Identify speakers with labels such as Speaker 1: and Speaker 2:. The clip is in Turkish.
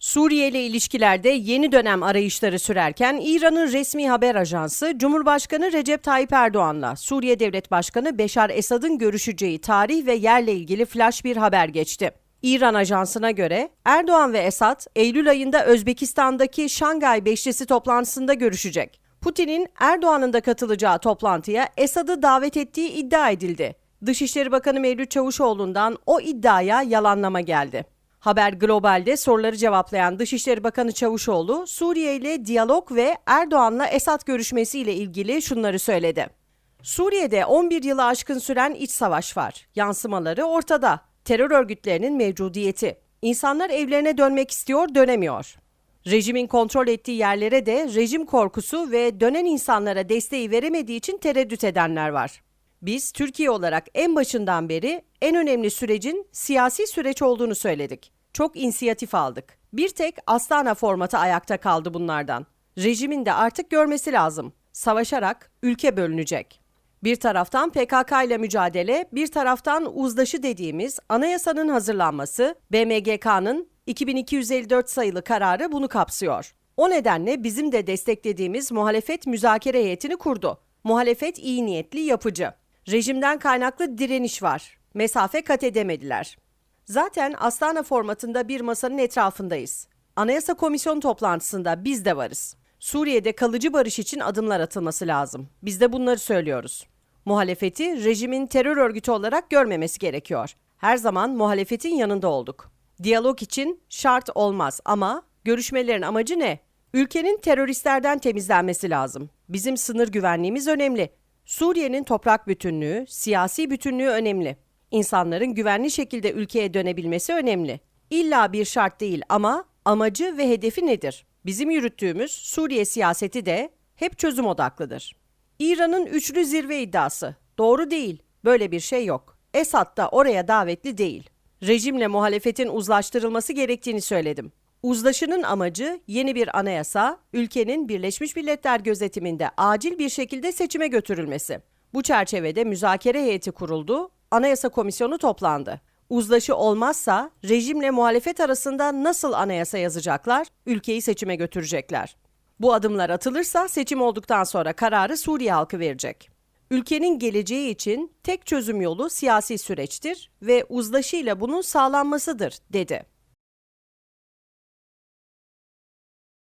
Speaker 1: Suriye ile ilişkilerde yeni dönem arayışları sürerken İran'ın resmi haber ajansı Cumhurbaşkanı Recep Tayyip Erdoğan'la Suriye Devlet Başkanı Beşar Esad'ın görüşeceği tarih ve yerle ilgili flash bir haber geçti. İran ajansına göre Erdoğan ve Esad Eylül ayında Özbekistan'daki Şangay Beşlisi toplantısında görüşecek. Putin'in Erdoğan'ın da katılacağı toplantıya Esad'ı davet ettiği iddia edildi. Dışişleri Bakanı Mevlüt Çavuşoğlu'ndan o iddiaya yalanlama geldi. Haber Global'de soruları cevaplayan Dışişleri Bakanı Çavuşoğlu, Suriye ile diyalog ve Erdoğan'la Esad görüşmesiyle ilgili şunları söyledi. Suriye'de 11 yılı aşkın süren iç savaş var. Yansımaları ortada. Terör örgütlerinin mevcudiyeti. İnsanlar evlerine dönmek istiyor, dönemiyor. Rejimin kontrol ettiği yerlere de rejim korkusu ve dönen insanlara desteği veremediği için tereddüt edenler var. Biz Türkiye olarak en başından beri en önemli sürecin siyasi süreç olduğunu söyledik. Çok inisiyatif aldık. Bir tek Astana formatı ayakta kaldı bunlardan. Rejimin de artık görmesi lazım. Savaşarak ülke bölünecek. Bir taraftan PKK ile mücadele, bir taraftan uzlaşı dediğimiz anayasanın hazırlanması, BMGK'nın 2254 sayılı kararı bunu kapsıyor. O nedenle bizim de desteklediğimiz muhalefet müzakere heyetini kurdu. Muhalefet iyi niyetli, yapıcı. Rejimden kaynaklı direniş var. Mesafe kat edemediler. Zaten Astana formatında bir masanın etrafındayız. Anayasa Komisyonu toplantısında biz de varız. Suriye'de kalıcı barış için adımlar atılması lazım. Biz de bunları söylüyoruz. Muhalefeti rejimin terör örgütü olarak görmemesi gerekiyor. Her zaman muhalefetin yanında olduk. Diyalog için şart olmaz ama görüşmelerin amacı ne? Ülkenin teröristlerden temizlenmesi lazım. Bizim sınır güvenliğimiz önemli. Suriye'nin toprak bütünlüğü, siyasi bütünlüğü önemli. İnsanların güvenli şekilde ülkeye dönebilmesi önemli. İlla bir şart değil ama amacı ve hedefi nedir? Bizim yürüttüğümüz Suriye siyaseti de hep çözüm odaklıdır. İran'ın üçlü zirve iddiası. Doğru değil. Böyle bir şey yok. Esad da oraya davetli değil. Rejimle muhalefetin uzlaştırılması gerektiğini söyledim. Uzlaşının amacı yeni bir anayasa, ülkenin Birleşmiş Milletler gözetiminde acil bir şekilde seçime götürülmesi. Bu çerçevede müzakere heyeti kuruldu, Anayasa Komisyonu toplandı. Uzlaşı olmazsa rejimle muhalefet arasında nasıl anayasa yazacaklar, ülkeyi seçime götürecekler. Bu adımlar atılırsa seçim olduktan sonra kararı Suriye halkı verecek. Ülkenin geleceği için tek çözüm yolu siyasi süreçtir ve uzlaşıyla bunun sağlanmasıdır, dedi.